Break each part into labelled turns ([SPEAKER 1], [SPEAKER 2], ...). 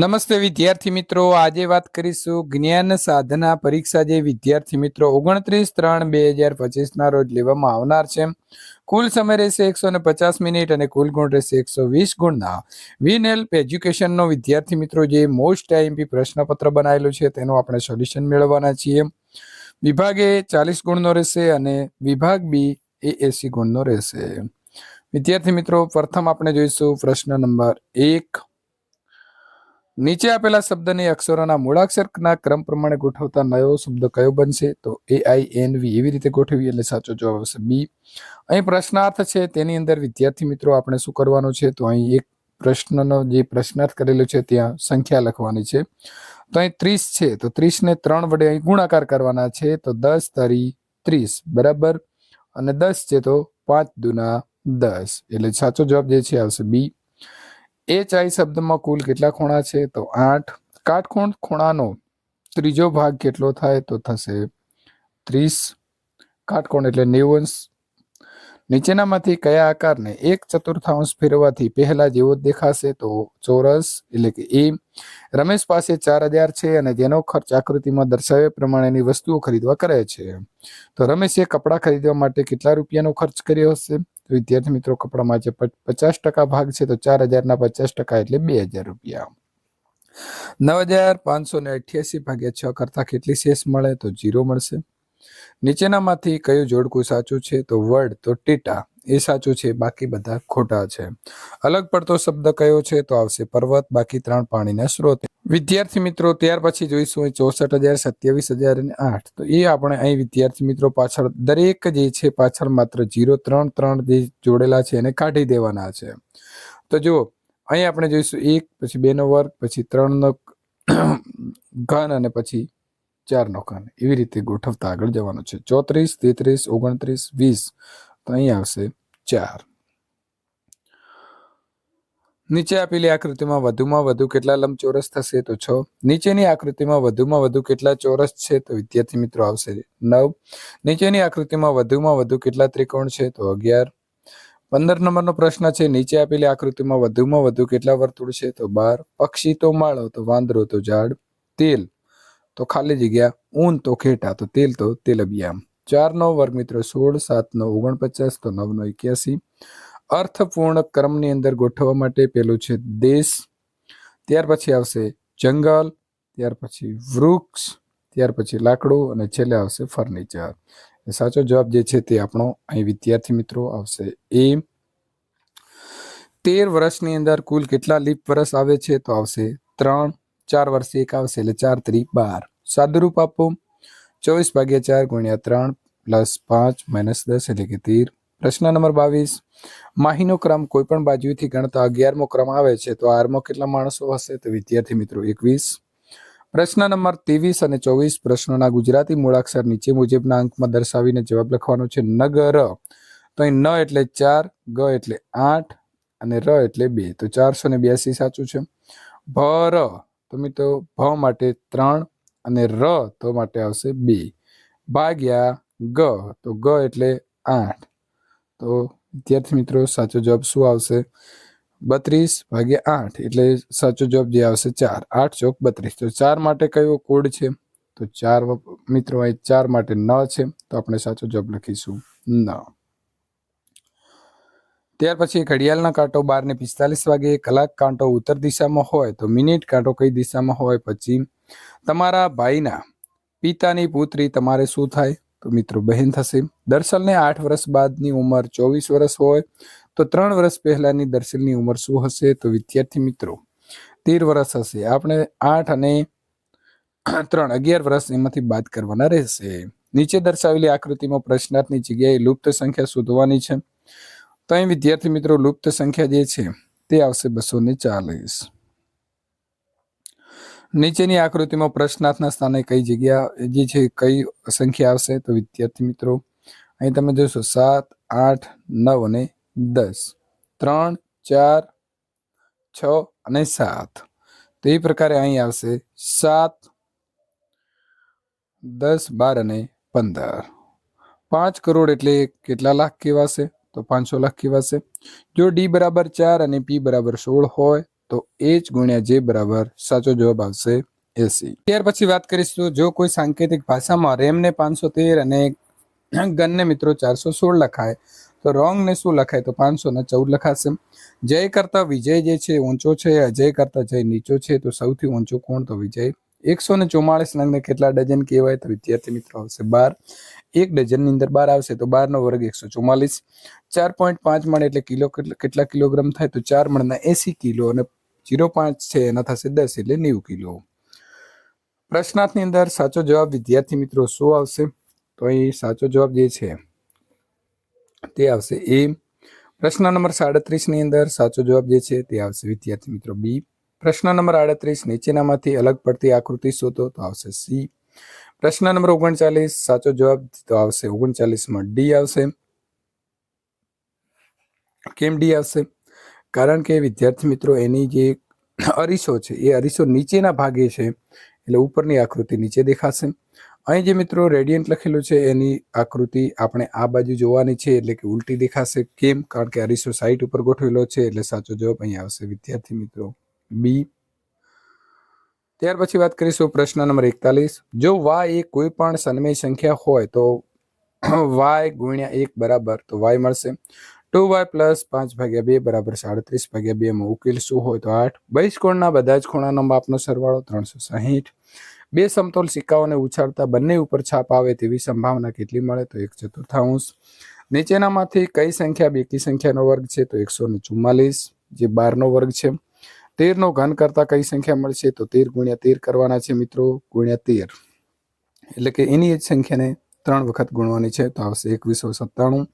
[SPEAKER 1] નમસ્તે વિદ્યાર્થી મિત્રો. આજે વાત કરીશું જ્ઞાન સાધના પરીક્ષા જે વિદ્યાર્થી મિત્રો ઓગણત્રીસ ત્રણ બે હજાર પચીસના રોજ લેવામાં આવનાર છે. કુલ સમય રહેશે એકસો ને પચાસ મિનિટ અને કુલ ગુણ રહેશે એકસો વીસ ગુણના. વિન હેલ્પ એજ્યુકેશનનો વિદ્યાર્થી મિત્રો જે મોસ્ટ આઈએમપી પ્રશ્નપત્ર બનાવેલું છે તેનું આપણે સોલ્યુશન મેળવવાના છીએ. વિભાગ એ ચાલીસ ગુણનો રહેશે અને વિભાગ બી એ એસી ગુણનો રહેશે. વિદ્યાર્થી મિત્રો, પ્રથમ આપણે જોઈશું પ્રશ્ન નંબર એક. નીચે આપેલા શબ્દને અક્ષરોના મૂળાક્ષરના ક્રમ પ્રમાણે ગોઠવતા નવો શબ્દ કયો બનશે? તો એ આઈ એન વી એવી રીતે ગોઠવી એટલે સાચો જવાબ આવશે બી અહીં પ્રશ્નાર્થ છે, તેની અંદર વિદ્યાર્થી મિત્રો, આપણે શું કરવાનું છે? તો અહીં એક પ્રશ્નનો જે પ્રશ્નાર્થ કરેલો છે, ત્યાં સંખ્યા લખવાની છે. તો અહીં ત્રીસ છે, તો ત્રીસને ત્રણ વડે અહીં ગુણાકાર કરવાના છે, તો દસ તરી ત્રીસ, બરાબર? અને દસ છે, તો પાંચ દુના દસ, એટલે સાચો જવાબ જે છે, આવશે બી એ ચાઈ શબ્દમાં કુલ કેટલા ખૂણા છે? તો આઠ. કાટખૂણ ખૂણાનો ત્રીજો ભાગ કેટલો થાય? તો થશે ત્રીસ. કાટકોણ એટલે નેવું નીચેનામાંથી કયા આકારને એક ચતુર્થાંશ ફેરવાથી પહેલા જેવો દેખાશે? તો ચોરસ એટલે કે એ. રમેશ પાસે ચાર હજાર છે અને જેનો ખર્ચ આકૃતિમાં દર્શાવ્યા પ્રમાણેની વસ્તુઓ ખરીદવા કરે છે. તો રમેશે કપડાં ખરીદવા માટે કેટલા રૂપિયાનો ખર્ચ કર્યો હશે? વિદ્યાર્થી મિત્રો, કપડામાં જે પચાસ ટકા ભાગ છે, તો ચાર હજારના પચાસ ટકા એટલે બે હજાર રૂપિયા. નવ હજાર પાંચસો ને અઠ્યાસી ભાગ્યા છ કરતા કેટલી શેષ મળે? તો જીરો મળશે. નીચેનામાંથી કયું જોડકું સાચું છે? તો વર્ડ તો ટીટા. એ સાચું છે, બાકી બધા ખોટા છે. અલગ પડતો શબ્દ કયો છે તો આવશે પર્વત, બાકી ત્રણ પાણીના સ્ત્રોત. વિદ્યાર્થી મિત્રો, ત્યાર પછી જોઈશું ચોસઠ હજાર, સત્યાવીસ હજાર અને આઠ. તો એ આપણે અહીં વિદ્યાર્થી મિત્રો પાછળ દરેક જે છે પાછળ માત્ર જીરો ત્રણ ત્રણ જે જોડેલા છે એને કાઢી દેવાના છે. તો જુઓ, અહીં આપણે જોઈશું એક, પછી બેનો વર્ગ, પછી ત્રણનો ઘન અને પછી ચારનો ઘન. એવી રીતે ગોઠવતા આગળ જવાનું છે. ચોત્રીસ, તેત્રીસ, ઓગણત્રીસ, વીસ. તો અહીં આવશે ચાર. નીચે આપેલી આકૃતિમાં વધુમાં વધુ કેટલા લંબચોરસ થશે તો છ. નીચેની આકૃતિમાં વધુમાં વધુ કેટલા ચોરસ છે તો વિદ્યાર્થી મિત્રો આવશે નવ. નીચેની આકૃતિમાં વધુમાં વધુ કેટલા ત્રિકોણ છે તો અગિયાર. પંદર નંબરનો પ્રશ્ન છે, નીચે આપેલી આકૃતિમાં વધુમાં વધુ કેટલા વર્તુળ છે તો બાર. પક્ષી તો માળો, તો વાંદરો, તો ઝાડ, તેલ તો ખાલી જગ્યા, ઊન તો ખેટા, તો તેલ તો તેલબિયામ. ચાર નવ વર્ગ મિત્રો સોળ, સાત નો ઓગણપચાસ તો નવ નો એક્યાસી. અર્થપૂર્ણ ક્રમની અંદર ગોઠવવા માટે પેલું છે દેશ, ત્યાર પછી આવશે જંગલ, ત્યાર પછી વૃક્ષ, ત્યાર પછી લાકડું અને છેલ્લે આવશે ફર્નિચર. સાચો જવાબ જે છે તે આપણો અહીં વિદ્યાર્થી મિત્રો આવશે એ. તેર વર્ષની અંદર કુલ કેટલા લીપ વર્ષ આવે છે તો આવશે ત્રણ, ચાર વર્ષે એક આવશે એટલે ચાર ત્રી બાર. સાદુરૂપ આપો. ચોવીસ ભાગ્યા ચાર ગુણ્યા ત્રણ પ્લસ પાંચ માઇનસ દસ એટલે કે તેર. પ્રશ્ન નંબર બાવીસ. માહીનો ક્રમ કોઈ પણ બાજુથી ગણતા અગિયારમો ક્રમ આવે છે તો આરમો કેટલા માણસો હશે? તો વિદ્યાર્થી મિત્રો એકવીસ. પ્રશ્ન નંબર ત્રેવીસ અને ચોવીસ પ્રશ્નોના ગુજરાતી મૂળાક્ષર નીચે મુજબના અંકમાં દર્શાવીને જવાબ લખવાનો છે નગર. તો અહીં ન એટલે ચાર, ગ એટલે આઠ અને ર એટલે બે. તો ચારસો ને બ્યાસી સાચું છે. ભ, ર. તો મિત્રો ભ માટે ત્રણ અને ર તો માટે આવશે બે. ભાગ્યા ગ, તો ગ એટલે આઠ. તો વિદ્યાર્થી મિત્રો, સાચો જવાબ શું આવશે? બત્રીસ ભાગ્યા આઠ એટલે સાચો જવાબ જે આવશે ચાર. આઠ ચોક બત્રીસ. તો ચાર માટે કયો કોડ છે? તો ચાર મિત્રો, અહીં ચાર માટે ન છે. તો આપણે સાચો જવાબ લખીશું ન. ત્યાર પછી ઘડિયાળના કાંટો બાર ને પિસ્તાલીસ વાગે કલાક કાંટો ઉત્તર દિશામાં હોય તો મિનિટ કાંટો કઈ દિશામાં હોય પછી તમારા ભાઈના પિતાની પુત્રી તમારે શું થાય? તો મિત્રો બહેન થશે. દર્શનને આઠ વર્ષ બાદની ઉંમર ચોવીસ વર્ષ હોય તો ત્રણ વર્ષ પહેલાની દર્શનની ઉંમર શું હશે? તો વિદ્યાર્થી મિત્રો, તેર વર્ષ હશે. આપણે આઠ અને ત્રણ, અગિયાર વર્ષ એમાંથી બાદ કરવાના રહેશે. નીચે દર્શાવેલી આકૃતિમાં પ્રશ્નાર્થની જગ્યાએ લુપ્ત સંખ્યા શોધવાની છે. તો અહીં વિદ્યાર્થી મિત્રો લુપ્ત સંખ્યા જે છે, તે આવશે બસો ને ચાલીસ. નીચેની આકૃતિમાં પ્રશ્નાર્થના સ્થાને કઈ જગ્યા, જે છે, કઈ સંખ્યા આવશે? તો વિદ્યાર્થી મિત્રો, અહીં તમે જોશો, સાત, આઠ, નવ અને દસ. ત્રણ, ચાર, છ અને સાત. તો એ પ્રકારે અહીં આવશે સાત, દસ, બાર અને પંદર. પાંચ કરોડ એટલે કેટલા લાખ કહેવાશે તો પાંચસો લાખ કહેવાશે જો ડી બરાબર ચાર અને પી બરાબર સોળ હોય, તો એચ ગુણ્યા જે બરાબર સાચો જવાબ આવશે એસી. ત્યાર પછી વાત કરીશું, જો કોઈ સાંકેતિક ભાષામાં રેમને પાંચસો તેર અને ગનને મિત્રો ચારસો સોળ લખાય, તો રોંગને શું લખાય? તો પાંચસો ને ચૌદ લખાશે. જય કરતા વિજય જે છે ઊંચો છે અજય કરતા જય નીચો છે, તો સૌથી ઊંચો કોણ? તો વિજય. એકસો ને ચોમાળીસ નંગને કેટલા ડઝન કહેવાય? તો વિદ્યાર્થી મિત્રો આવશે બાર. એક ડઝનની અંદર બાર આવશે તો બારનો વર્ગ એકસો ચુમ્માલીસ. ચાર પોઈન્ટ પાંચ મણ એટલે કિલો કેટલા કિલોગ્રામ થાય તો ચાર મણના એસી કિલો અને જીરો પાંચ છે એના થશે દસ એટલે નેવું કિલો. પ્રશ્નાર્થની અંદર સાચો જવાબ વિદ્યાર્થી મિત્રો શું આવશે. તો અહીં સાચો જવાબ જે છે તે આવશે એ. પ્રશ્ન નંબર સાડત્રીસની અંદર સાચો જવાબ જે છે તે આવશે વિદ્યાર્થી મિત્રો બી. પ્રશ્ન નંબર આડત્રીસ નીચેનામાંથી અલગ પડતી આકૃતિ શોધો તો આવશે સી. પ્રશ્ન નંબર ઓગણચાલીસ, સાચો જવાબ તો આવશે. ઓગણચાલીસમાં ડી આવશે. કેમ ડી આવશે? કારણ કે વિદ્યાર્થી મિત્રો, એની જે અરીસો છે, એ અરીસો નીચેના ભાગે છે, એટલે ઉપરની આકૃતિ નીચે દેખાશે. અહીં જે મિત્રો રેડિયન્ટ લખેલું છે, એની આકૃતિ આપણે આ બાજુ જોવાની છે, એટલે કે ઉલટી દેખાશે. કેમ? કારણ કે અરીસો સાઈટ ઉપર ગોઠવેલો છે, એટલે સાચો જવાબ અહીં આવશે. વિદ્યાર્થી મિત્રો બી ત્યાર પછી વાત કરીશું પ્રશ્ન નંબર એકતાલીસ. જો વાય એ કોઈ પણ સન્મય સંખ્યા હોય તો વાય ગુણ્યા એક બરાબર તો વાય મળશે. ટુ વાય પ્લસ પાંચ ભાગ્યા બે બરાબર સાડત્રીસ ભાગ્યા બે માં ઉકેલ શું હોય તો આઠ. બહિષ્કોણના બધા જ ખૂણાનો માપનો સરવાળો ત્રણસો સાહીઠ. બે સમતોલ સિક્કાઓને ઉછાળતા બંને ઉપર છાપ આવે તેવી સંભાવના કેટલી મળે તો એક ચતુર્થાંશ. નીચેનામાંથી કઈ સંખ્યા બેકી સંખ્યાનો વર્ગ છે તો એકસો ને ચુમ્માલીસ. જે બારનો વર્ગ છે તેરનો ઘન કરતા કઈ સંખ્યા મળશે તો તેર ગુણ્યા તેર કરવાના છે મિત્રો, ગુણ્યા તેર. એટલે કે એની જ સંખ્યાને ત્રણ વખત ગુણવાની છે, તો આવશે એકવીસો સત્તાણું.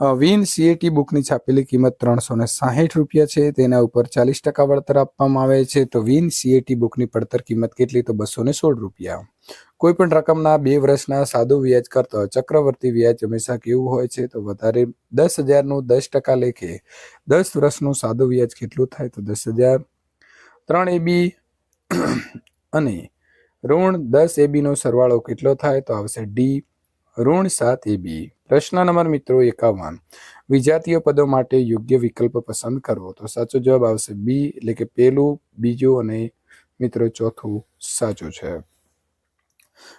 [SPEAKER 1] વિન સીએટી બુકની છાપેલી કિંમત ત્રણસો ને સાહીઠ રૂપિયા છે. તેના ઉપર ચાલીસ ટકા વળતર આપવામાં આવે છે. તો વિન સીએટી બુકની પડતર કિંમત કેટલી? તો બસો ને સોળ રૂપિયા. કોઈ પણ રકમના બે વર્ષના સાદું વ્યાજ કરતા ચક્રવર્તી વ્યાજ હંમેશા કેવું હોય છે? તો વધારે દસ હજારનું દસ ટકા લેખે દસ વર્ષનું સાદું વ્યાજ કેટલું થાય? તો દસ હજાર. ત્રણ એબી અને ઋણ દસ એબીનો સરવાળો કેટલો થાય? તો આવશે ડી ઋણ સાત એબી પ્રશ્ન નંબર મિત્રો એકાવન. વિજાતીય પદો માટે યોગ્ય વિકલ્પ પસંદ કરવો. તો સાચો જવાબ આવશે બી, એટલે કે પેલું, બીજું અને મિત્રો ચોથું સાચું છે.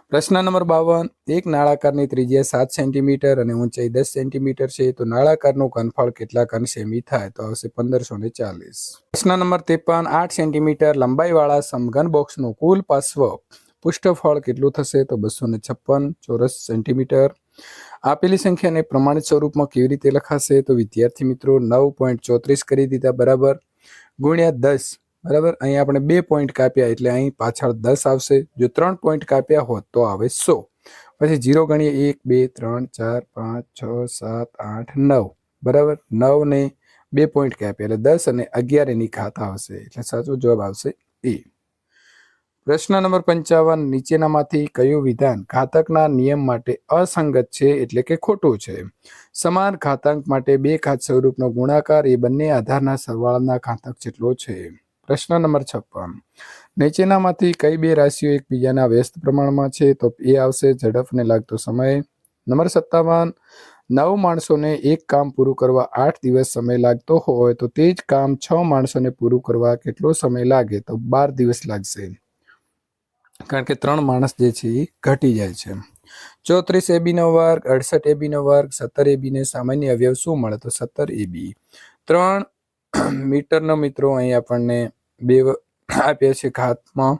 [SPEAKER 1] પ્રશ્ન નંબર બાવન. એક નાળાકારની ત્રિજ્યા સાત સેન્ટીમીટર અને ઊંચાઈ દસ સેન્ટીમીટર છે, તો નાળાકારનું ઘનફળ કેટલા ઘન સેમી થાય, તો આવશે પંદરસો ને ચાલીસ. પ્રશ્ન નંબર ત્રેપન. આઠ સેન્ટીમીટર લંબાઈવાળા સમઘન બોક્સનું કુલ પાર્શ્વ પૃષ્ઠફળ કેટલું થશે, તો બસો ને છપ્પન ચોરસ સેન્ટીમીટર. આપેલી સંખ્યાને પ્રમાણિત સ્વરૂપમાં કેવી રીતે લખાશે તો વિદ્યાર્થી મિત્રો નવ પોઈન્ટ ચોત્રીસ કરી દીધા બરાબર ગુણ્યા દસ, બરાબર? અહીં આપણે બે પોઈન્ટ કાપ્યા એટલે અહીં પાછળ દસ આવશે. જો ત્રણ પોઈન્ટ કાપ્યા હોત તો આવે સો. પછી જીરો ગણીએ એક, બે, ત્રણ, ચાર, પાંચ, છ, સાત, આઠ, નવ, બરાબર? નવને બે પોઈન્ટ કાપ્યા એટલે દસ અને અગિયાર એની ખાત આવશે. એટલે સાચો જવાબ આવશે એ. પ્રશ્ન નંબર પંચાવન, નીચેનામાંથી કયું વિધાન ઘાતકના નિયમ માટે અસંગત છે એટલે કે ખોટું છે? સમાન ઘાતાંક માટે બે ઘાત સ્વરૂપનો ગુણાકાર એ બંને આધારના સરવાળાના ઘાતક જેટલો છે. પ્રશ્ન નંબર છપ્પન, નીચેનામાંથી કઈ બે રાશિઓ એકબીજાના વ્યસ્ત પ્રમાણમાં છે? તો એ આવશે ઝડપને લાગતો સમય. નંબર સત્તાવન, નવ માણસોને એક કામ પૂરું કરવા આઠ દિવસ સમય લાગતો હોય તો તે જ કામ છ માણસોને પૂરું કરવા કેટલો સમય લાગે? તો બાર દિવસ લાગશે. કારણ કે ત્રણ માણસ જે છે એ ઘટી જાય છે. ચોત્રીસ એબીનો વર્ગ, અડસઠ એબીનો વર્ગ, સત્તર એબીને સામાન્ય અવયવ શું મળે? તો સત્તર એબી ત્રણ મીટરનો મિત્રો અહીં આપણને બે આપ્યા છે ઘાતમાં,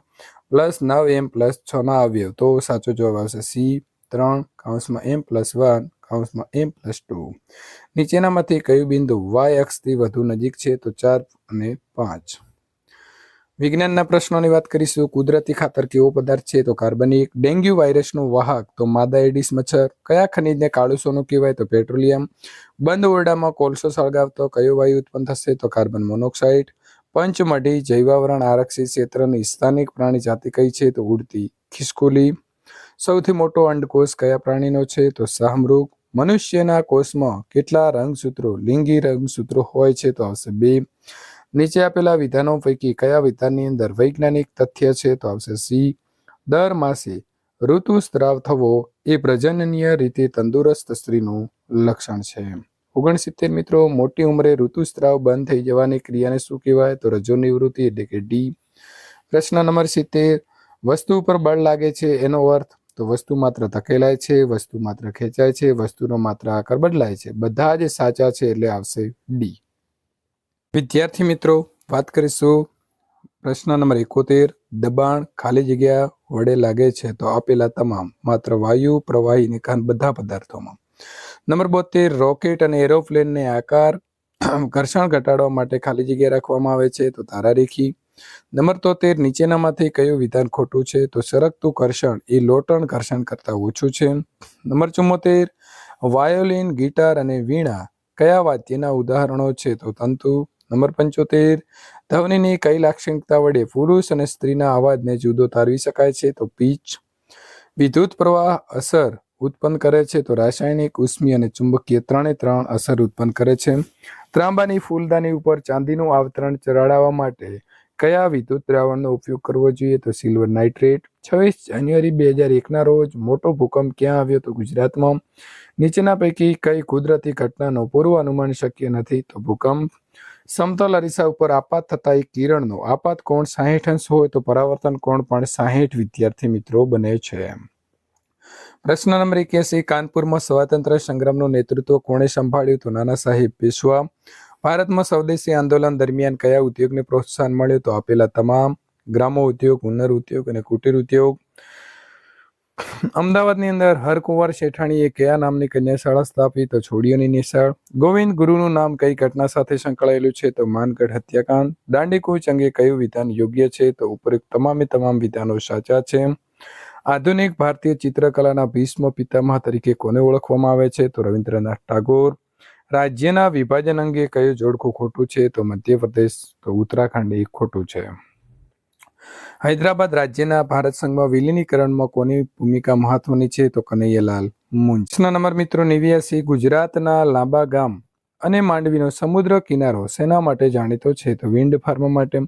[SPEAKER 1] પ્લસ નવ એમ પ્લસ છના અવયવ. તો સાચો જવાબ આવશે સી ત્રણ કાઉન્સમાં એમ પ્લસ વન કાઉન્સમાં એમ પ્લસ ટુ. નીચેનામાંથી કયું બિંદુ વાય અક્ષથી વધુ નજીક છે? તો ચાર અને પાંચ. વિજ્ઞાનના પ્રશ્નોની વાત કરીશું. કુદરતી ખાતર કેવો પદાર્થ છે? તો કાર્બનિક. ડેન્ગ્યુ વાયરસનું વાહક. તો માદા એડિસ મચ્છર. કયા ખનિજને કાળું સોનું કહેવાય? તો પેટ્રોલિયમ. બંધ ઓરડામાં કોલસો સળગાવતો. કયો વાયુ ઉત્પન્ન થશે? તો કાર્બન મોનોક્સાઇડ. પંચમઢી. જૈવાવરણ આરક્ષિત ક્ષેત્રની સ્થાનિક પ્રાણી જાતિ કઈ છે? તો ઉડતી ખિસકોલી. સૌથી મોટો અંડકોષ કયા પ્રાણીનો છે? તો શાહમૃગ. મનુષ્યના કોષમાં કેટલા રંગસૂત્રો, લિંગી રંગસૂત્રો હોય છે? તો આવશે બે. નીચે આપેલા વિધાનો પૈકી કયા વિધાનની અંદર વૈજ્ઞાનિક તથ્ય છે તો આવશે સી, દર માસે ઋતુસ્ત્રાવ થવો એ પ્રજનનીય રીતે તંદુરસ્ત સ્ત્રીનું લક્ષણ છે. ઓગણસિત્તેર મિત્રો, મોટી ઉંમરે ઋતુસ્ત્રાવ બંધ થઈ જવાની ક્રિયાને શું કહેવાય? તો રજો નિવૃત્તિ એટલે કે ડી. પ્રશ્ન નંબર સિત્તેર, વસ્તુ ઉપર બળ લાગે છે એનો અર્થ? તો વસ્તુ માત્ર ધકેલાય છે, વસ્તુ માત્ર ખેંચાય છે, વસ્તુનો માત્ર આકાર બદલાય છે. બધા જ સાચા છે એટલે આવશે ડી. વિદ્યાર્થી મિત્રો, વાત કરીશું પ્રશ્ન નંબર એકોતેર, દબાણ ખાલી જગ્યા વડે લાગે છે તો આપેલા તમામ, માત્ર વાયુ, પ્રવાહી નિકાન બધા પદાર્થોમાં. નંબર બોતેર, રોકેટ અને એરોપ્લેનને આકાર, ઘર્ષણ ઘટાડવા માટે ખાલી જગ્યા રાખવામાં આવે છે તો તારારેખી નંબર તોતેર, નીચેનામાંથી કયું વિધાન ખોટું છે તો સરકતું ઘર્ષણ, એ લોટણ ઘર્ષણ કરતાં ઓછું છે. નંબર ચુમ્મોતેર વાયોલિન, ગિટાર અને વીણા કયા વાદ્યના ઉદાહરણો છે તો તંતુ નંબર પંચોતેર, ધ્વનિની કઈ લાક્ષણિકતા વડે પુરુષ અને સ્ત્રીના અવાજને જુદો તારવી શકાય છે, તો પીચ. વિદ્યુત પ્રવાહ અસર ઉત્પન્ન કરે છે, તો રાસાયણિક ઉષ્મી અને ચુંબકીય ત્રણે ત્રણ અસર ઉત્પન્ન કરે છે. ત્રાંબાની ફૂલદાની ઉપર ચાંદીનું આવતરણ ચડાવવા માટે કયા વિદ્યુત દ્રાવણનો ઉપયોગ કરવો જોઈએ, તો સિલ્વર નાઇટ્રેટ. છવ્વીસ જાન્યુઆરી બે હજાર એકના રોજ મોટો ભૂકંપ ક્યાં આવ્યો, તો ગુજરાતમાં. નીચેના પૈકી કઈ કુદરતી ઘટનાનો પૂર્વ અનુમાન શક્ય નથી, તો ભૂકંપ. સમતલ અરીસા ઉપર આપાત થતા એક કિરણનો આપાત કોણ સાહીઠ અંશ હોય તો પરાવર્તન કોણ પણ સાહીઠ વિદ્યાર્થી મિત્રો બને છે પ્રશ્ન નંબર એક્યાસી, કાનપુરમાં સ્વાતંત્ર્ય સંગ્રામનું નેતૃત્વ કોણે સંભાળ્યું તો નાના સાહેબ પેશવા. ભારતમાં સ્વદેશી આંદોલન દરમિયાન કયા ઉદ્યોગને પ્રોત્સાહન મળ્યું તો આપેલા તમામ ગ્રામો ઉદ્યોગ હુનર ઉદ્યોગ અને કુટીર ઉદ્યોગ. અમદાવાદની અંદર હરકુંવર શેઠાણીએ કયા નામની કન્યાશાળા સ્થાપી તો છોડીઓની નિશાળ. ગોવિંદ ગુરુનું નામ કઈ ઘટના સાથે સંકળાયેલું છે તો માનગઢ હત્યાકાંડ. દાંડીકૂચ અંગે કયું વિધાન યોગ્ય છે તો ઉપરોક્ત તમામે તમામ વિધાનો સાચા છે. આધુનિક ભારતીય ચિત્રકલાના ભીષ્મ પિતામહ તરીકે કોને ઓળખવામાં આવે છે તો રવિન્દ્રનાથ ટાગોર. રાજ્યના વિભાજન અંગે કયું જોડકું ખોટું છે તો મધ્યપ્રદેશ તો ઉત્તરાખંડ એ ખોટું છે. હૈદરાબાદ રાજ્યના ભારત સંઘમાં વિલીનીકરણમાં કોની ભૂમિકા મહત્વની છે તો કનૈયાલાલ મુંજ. નંબર મિત્રો, નેવ્યાસી, ગુજરાતના લાંબા ગામ અને માંડવીનો સમુદ્ર કિનારો શેના માટે જાણીતો છે તો વિન્ડ ફાર્મ માટે.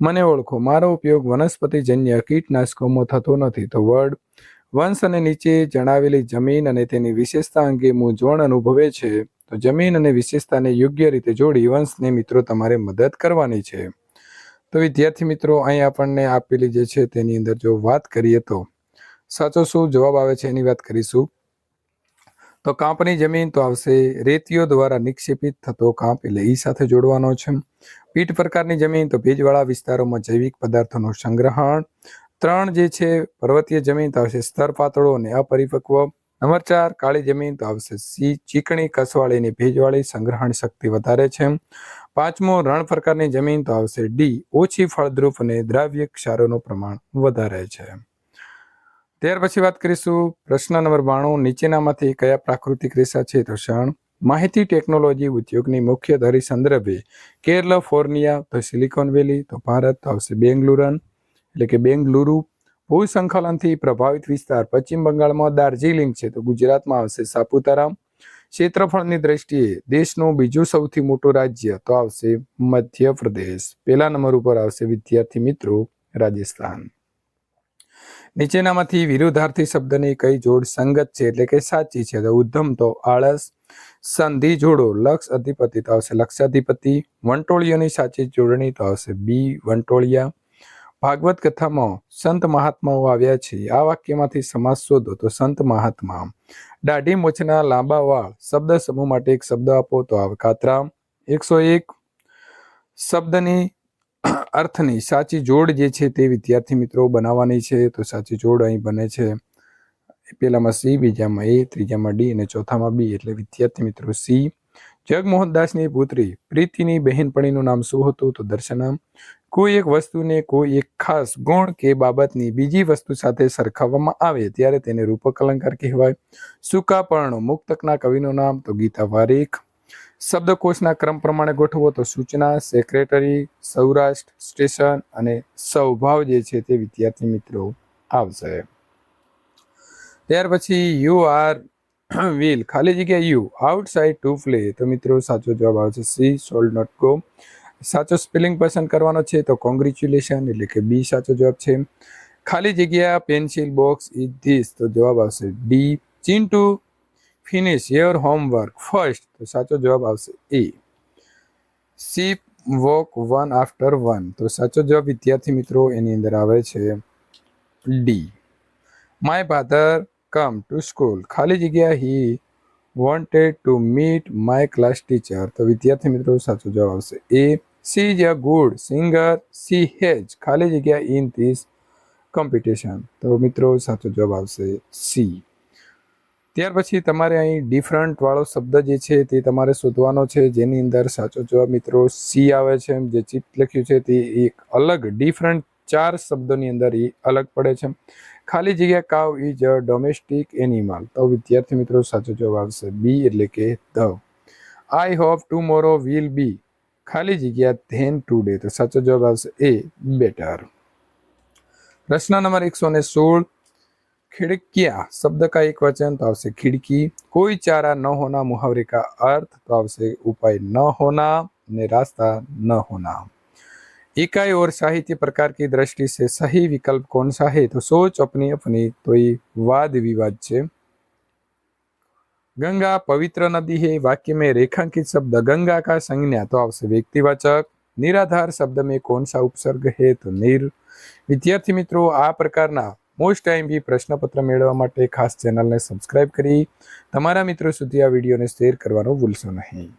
[SPEAKER 1] મને ઓળખો, મારો ઉપયોગ વનસ્પતિજન્ય કીટનાશકોમાં થતો નથી તો વર્ડ વંશ અને નીચે જણાવેલી જમીન અને તેની વિશેષતા અંગે મૂંઝવણ અનુભવે છે. તો જમીન અને વિશેષતાને યોગ્ય રીતે જોડી વંશને મિત્રો તમારે મદદ કરવાની છે. તો વિદ્યાર્થી મિત્રો, અહીં આપણને આપેલી જે છે તેની અંદર જો વાત કરીએ તો સાચો શું જવાબ આવે છે એની વાત કરીશું. તો કાંપની જમીન તો આવશે, રેતીઓ દ્વારા નિક્ષેપિત થતો કાંપ એટલે ઈ સાથે જોડવાનો છે. પીઠ પ્રકારની જમીન તો ભેજવાળા વિસ્તારોમાં જૈવિક પદાર્થોનું સંગ્રહણ. ત્રણ જે છે, પર્વતીય જમીન તો આવશે સ્તર પાતળો અને અપરિપક્વ. નંબર ચાર, કાળી જમીન તો આવશે સી, ચીકણી, કસવાળીની ભેજવાળી સંગ્રહણ શક્તિ વધારે છે. પાંચમો, રણ પ્રકારની જમીન તો આવશે ડી ઓછી ફળદ્રુપ અને દ્રાવ્ય ક્ષારોનું પ્રમાણ વધારે છે. ત્યાર પછી વાત કરીશું પ્રશ્ન નંબર બાણું, નીચેનામાંથી કયા પ્રાકૃતિક રેસા છે તો ક્ષણ? માહિતી ટેકનોલોજી ઉદ્યોગની મુખ્ય ધરી સંદર્ભે કેરલાફોર્નિયા તો સિલિકોન વેલી, તો ભારત આવશે બેંગલુરન એટલે કે બેંગલુરુ. ભૂસંકલનથી પ્રભાવિત વિસ્તાર પશ્ચિમ બંગાળમાં દાર્જિલિંગ છે તો ગુજરાતમાં આવશે સાપુતારા ક્ષેત્રફળની દ્રષ્ટિએ દેશનું બીજું સૌથી મોટું રાજ્ય તો આવશે મધ્યપ્રદેશ. પહેલા નંબર ઉપર આવશે વિદ્યાર્થી મિત્રો રાજસ્થાન. નીચેનામાંથી વિરુદ્ધાર્થી શબ્દની કઈ જોડ સંગત છે એટલે કે સાચી છે તો ઉદ્ધમ તો આળસ. સંધિ જોડો લક્ષ અધિપતિ તો આવશે લક્ષાધિપતિ. વંટોળીઓની સાચી જોડણી તો આવશે બી વંટોળિયા. ભાગવત કથામાં સંત મહાત્માઓ આવ્યા છે. આ વાક્યમાંથી સમાસ શોધો તો સંત મહાત્મા, દાઢી મોછના લાંબા વાળ, શબ્દ સમૂહ માટે એક શબ્દ આપો તો આવકાતરા એકસો એક, શબ્દની અર્થની સાચી જોડ જે છે તે વિદ્યાર્થી મિત્રો બનાવવાની છે તો સાચી જોડ અહીં બને છે. પેલામાં સી, બીજામાં એ, ત્રીજામાં ડી અને ચોથામાં બી એટલે વિદ્યાર્થી મિત્રો સી. જગમોહનદાસની પુત્રી, પ્રીતિની બહેનપણીનું નામ શું હતું તો દર્શના કોઈ એક વસ્તુને કોઈ એક ખાસ ગુણ કે બાબતની બીજી વસ્તુ સાથે સરખાવવામાં આવે ત્યારે તેને રૂપક અલંકાર કહેવાય. સુકાપર્ણો મુક્તકના કવિનું નામ તો ગીતા વારીખ. શબ્દકોશના ક્રમ પ્રમાણે ગોઠવો તો સૂચના સેક્રેટરી સૌરાષ્ટ્ર સ્ટેશન અને સૌભાવ જે છે તે વિદ્યાર્થી મિત્રો આવશે. ત્યાર પછી યુ આર વિલ, ખાલી જગ્યા યુ, આઉટસાઇડ ટુ પ્લે. તો મિત્રો સાચો જવાબ આવે છે સી, સોલ્ડ નોટ ગો. સાચો સ્પેલિંગ પસંદ કરવાનો છે તો કોંગ્રેચ્યુલેશન એટલે કે બી સાચો જવાબ છે. ખાલી જગ્યા પેન્સિલ બોક્સ ઇઝ ધીસ તો જવાબ આવશે D Chintu finish your homework first તો સાચો જવાબ આવશે A sip walk one after one તો સાચો જવાબ વિદ્યાર્થી મિત્રો એની અંદર આવે છે D my father come to school ખાલી જગ્યા he wanted to meet my class teacher તો વિદ્યાર્થી મિત્રો સાચો જવાબ આવશે A she is a good singer, she has ખાલી જગ્યા ઇન ધીસ કોમ્પિટિશન. તો મિત્રો, સાચો જવાબ આવશે સી. ત્યાર પછી તમારે અહીં ડિફરન્ટ વાળો શબ્દ જે છે તે તમારે શોધવાનો છે. જેની અંદર સાચો જવાબ મિત્રો સી આવે છે. જે ચિપ લખ્યું છે તે એક અલગ ડિફરન્ટ ચાર શબ્દોની અંદર એ અલગ પડે છે. ખાલી જગ્યા cow is a domestic animal. તો વિદ્યાર્થી મિત્રો, સાચો જવાબ આવશે બી એટલે કે the. I hope tomorrow will be ખાલી જગ્યા ધેન ટુડે તો સાચો જવાબ આવશે એ બેટર પ્રશ્ન નંબર એકસો ને સોળ खिड़कियां शब्द का एक वचन तो आवश्यक खिड़की कोई चारा न होना मुहावरे का अर्थ तो आवश्यक उपाय न होना ने रास्ता न होना इकाई और साहित्य प्रकार की दृष्टि से सही विकल्प कौन सा है तो सोच अपनी अपनी तो ये वाद विवाद છે गंगा पवित्र नदी है वाक्य में रेखांकित शब्द गंगा का संज्ञा तो आवश्यक व्यक्तिवाचक निराधार शब्द में कौन सा उपसर्ग है तो निर વિદ્યાર્થી મિત્રો આ પ્રકારના મોસ્ટ ટાઈમ બી પ્રશ્નપત્ર મેળવવા માટે ખાસ ચેનલને સબસ્ક્રાઇબ કરી તમારા મિત્રો સુધી આ વિડીયોને શેર કરવાનું ભૂલશો નહીં